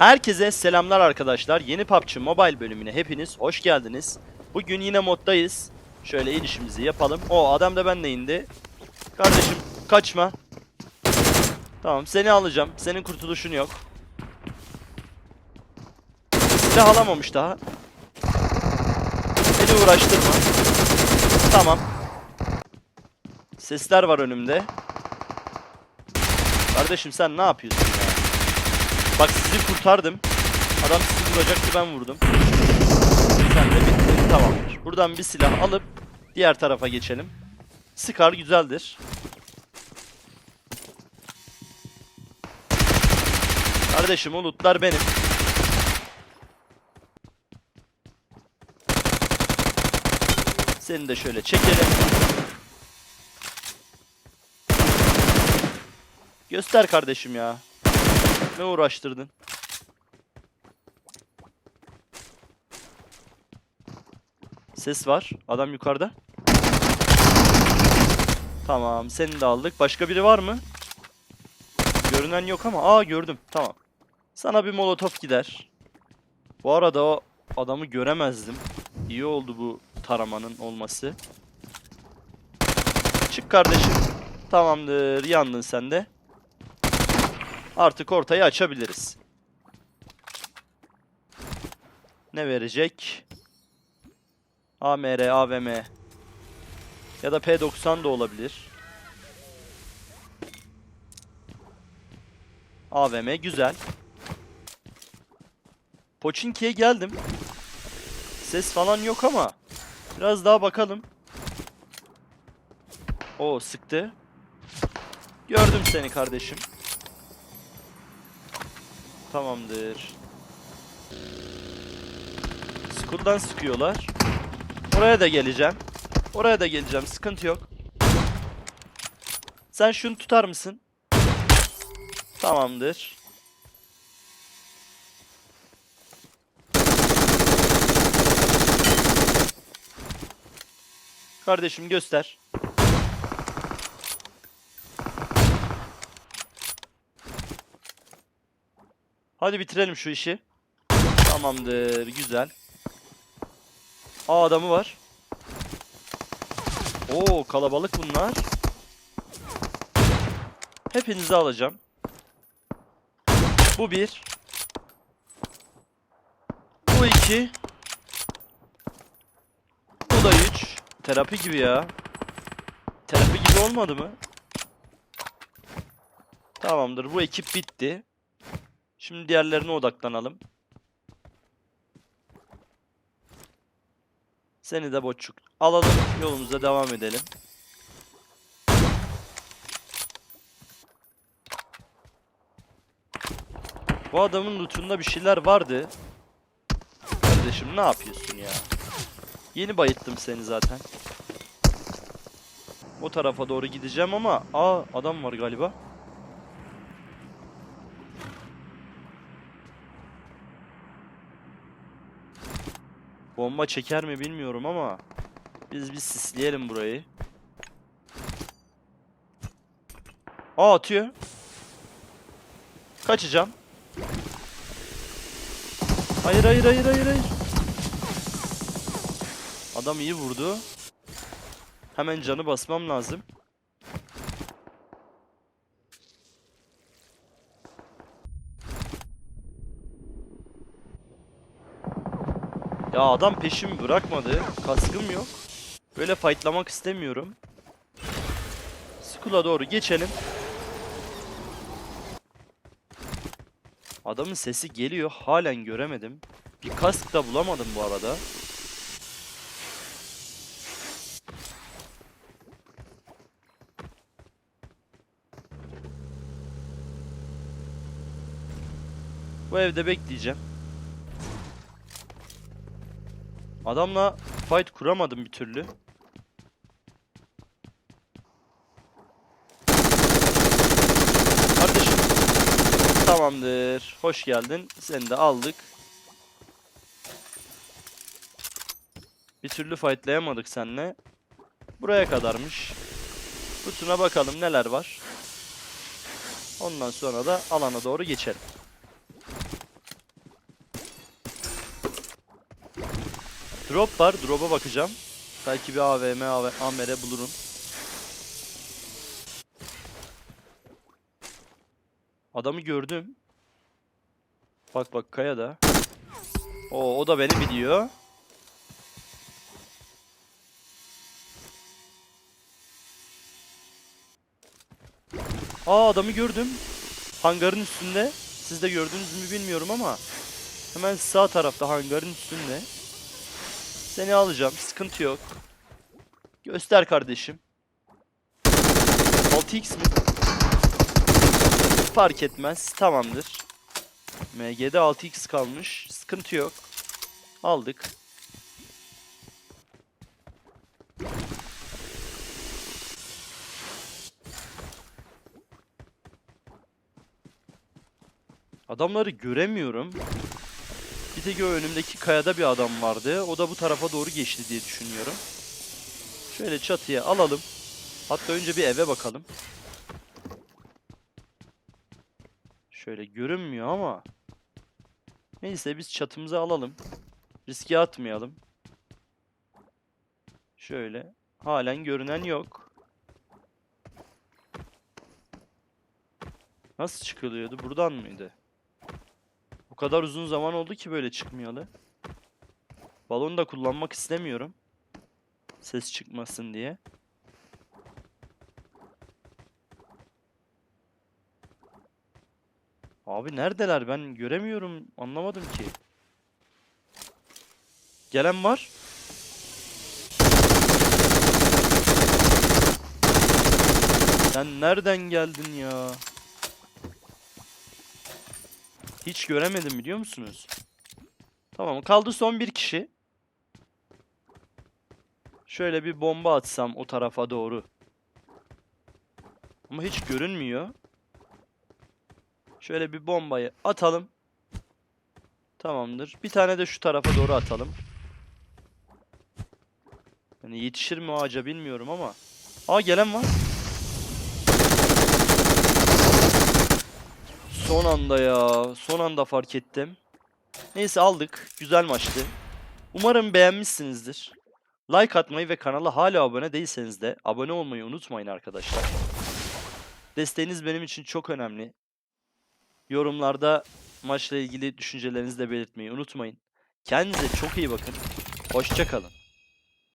Herkese selamlar arkadaşlar. Yeni PUBG Mobile bölümüne hepiniz hoş geldiniz. Bugün yine moddayız. Şöyle inişimizi yapalım. O adam da benle indi. Kardeşim kaçma. Tamam seni alacağım. Senin kurtuluşun yok. Silah alamamış daha. Beni uğraştırma. Tamam. Sesler var önümde. Kardeşim sen ne yapıyorsun ya? Bak sizi kurtardım. Adam sizi vuracaktı ben vurdum. Sen de bittin tamamdır. Buradan bir silah alıp diğer tarafa geçelim. Scar güzeldir. Kardeşim o benim. Seni de şöyle çekelim. Göster kardeşim ya. Ne uğraştırdın? Ses var. Adam yukarıda. Tamam, seni de aldık. Başka biri var mı? Görünen yok ama. Aa gördüm. Tamam. Sana bir molotof gider. Bu arada o adamı göremezdim. İyi oldu bu taramanın olması. Çık kardeşim. Tamamdır. Yandın sen de. Artık ortayı açabiliriz. Ne verecek? AMR, AVM ya da P90 da olabilir. AVM güzel. Poçinki'ye geldim. Ses falan yok ama biraz daha bakalım. O sıktı. Gördüm seni kardeşim. Tamamdır. School'dan sıkıyorlar. Oraya da geleceğim. Oraya da geleceğim. Sıkıntı yok. Sen şunu tutar mısın? Tamamdır. Kardeşim göster. Hadi bitirelim şu işi. Tamamdır. Güzel. Aa adamı var. Oo kalabalık bunlar. Hepinizi alacağım. Bu bir. Bu iki. Bu da üç. Terapi gibi ya. Terapi gibi olmadı mı? Tamamdır. Bu ekip bitti. Şimdi diğerlerine odaklanalım. Seni de boçuk. Alalım yolumuza devam edelim. Bu adamın lootunda bir şeyler vardı. Kardeşim ne yapıyorsun ya? Yeni bayıttım seni zaten. O tarafa doğru gideceğim ama aa adam var galiba. Bomba çeker mi bilmiyorum ama biz bir sisleyelim burayı. Aa atıyor. Kaçacağım. Hayır hayır hayır hayır hayır. Adam iyi vurdu. Hemen canı basmam lazım. Ya adam peşimi bırakmadı. Kaskım yok. Böyle fightlamak istemiyorum. Skull'a doğru geçelim. Adamın sesi geliyor. Halen göremedim. Bir kask da bulamadım bu arada. Bu evde bekleyeceğim. Adamla fight kuramadım bir türlü. Kardeşim. Tamamdır. Hoş geldin. Seni de aldık. Bir türlü fightlayamadık seninle. Buraya kadarmış. Kutuna bakalım neler var. Ondan sonra da alana doğru geçelim. Drop var. Drop'a bakacağım. Belki bir AVM, AV AMR bulurum. Adamı gördüm. Bak bak kayada. O o da beni biliyor. Aa adamı gördüm. Hangarın üstünde. Siz de gördünüz mü bilmiyorum ama hemen sağ tarafta hangarın üstünde. Seni alacağım. Sıkıntı yok. Göster kardeşim. 6x mi? Fark etmez. Tamamdır. MG'de 6x kalmış. Sıkıntı yok. Aldık. Adamları göremiyorum. Bir tek önümdeki kayada bir adam vardı. O da bu tarafa doğru geçti diye düşünüyorum. Şöyle çatıya alalım. Hatta önce bir eve bakalım. Şöyle görünmüyor ama. Neyse biz çatımızı alalım. Riske atmayalım. Şöyle. Halen görünen yok. Nasıl çıkılıyordu? Buradan mıydı? Kadar uzun zaman oldu ki böyle çıkmayalı. Balonu da kullanmak istemiyorum. Ses çıkmasın diye. Abi neredeler? Ben göremiyorum. Anlamadım ki. Gelen var. Sen nereden geldin ya? Hiç göremedim biliyor musunuz? Tamam kaldı son bir kişi. Şöyle bir bomba atsam o tarafa doğru. Ama hiç görünmüyor. Şöyle bir bombayı atalım. Tamamdır. Bir tane de şu tarafa doğru atalım. Yani yetişir mi ağaca bilmiyorum ama. Aa gelen var. Son anda ya. Son anda fark ettim. Neyse aldık. Güzel maçtı. Umarım beğenmişsinizdir. Like atmayı ve kanala hala abone değilseniz de abone olmayı unutmayın arkadaşlar. Desteğiniz benim için çok önemli. Yorumlarda maçla ilgili düşüncelerinizi de belirtmeyi unutmayın. Kendinize çok iyi bakın. Hoşçakalın.